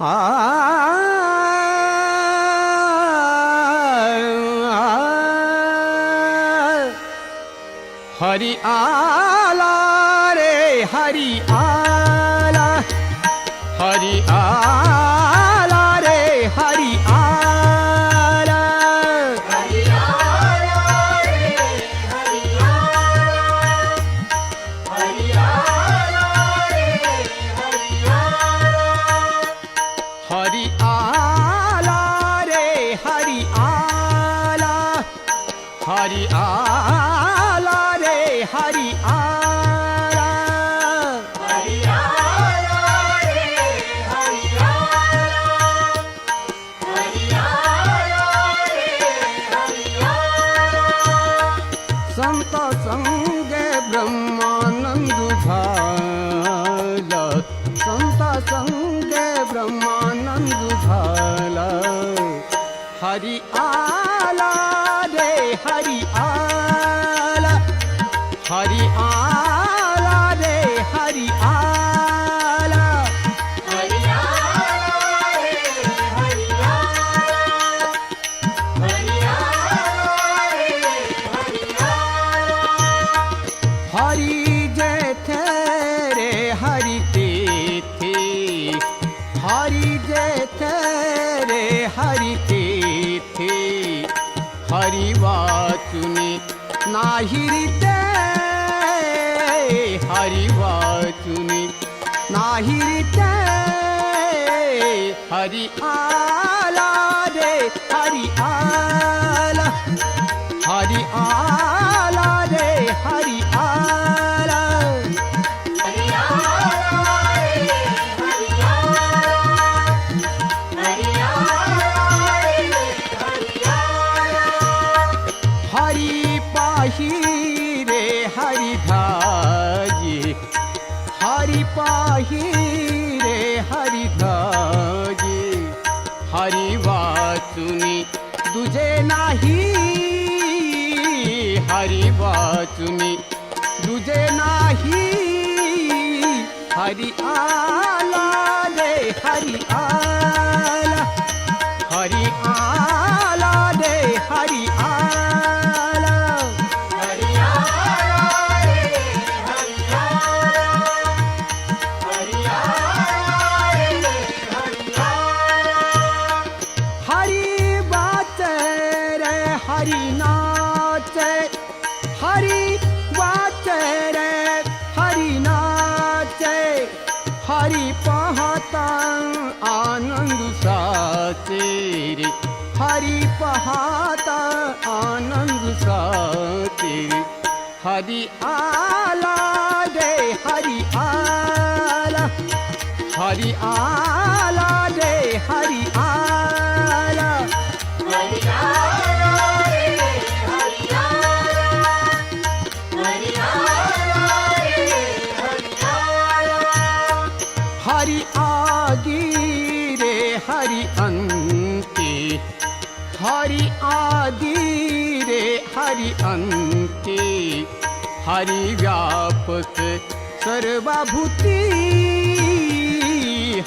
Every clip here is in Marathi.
आ हरी आला रे हरी आला हरी आला हरी आला रे हरी आला. हरी आला रे हरी आला. हरी जेथे रे हरी तेथे हरी जेथे रे हरी वाचुनी नाही रीते हरी वाचुनी नाही रीते हरी आ हरिधाजी हरी पाही रे हरिधाजी हरी वाचुनी तुझे नाही हरी वाचुनी तुझे नाही हरी आ हरी नाच हरी बात रे हरी नाच हरी पाहता आनंद साचे रे हरी पाहता आनंद साचे रे हरी आला रे हरी आला हरी आला रे हरी आला। हरि आदि रे हरि अन्ते हरि आदि रे हरि अन्ते हरि व्यापक सर्वभूती।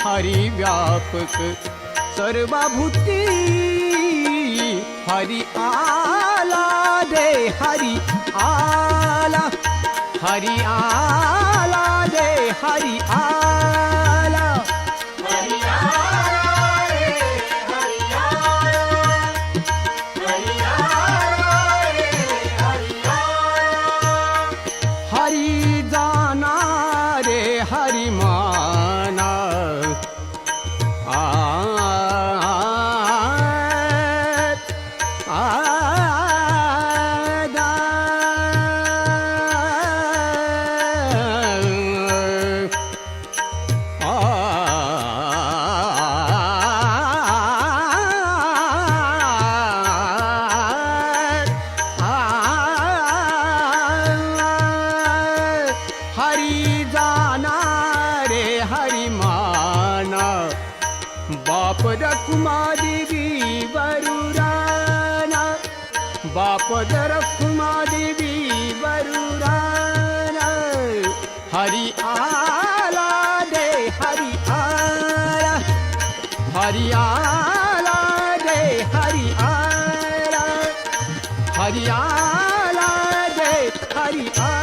हरि व्यापक सर्वभूती। हरि आला रे हरि आला। हरि आला रे हरि आला बाप रखुमा देवी वरुराना हरी आला रे हरि आला. हरी आला रे हरी आला. हरी आला रे हरी आला.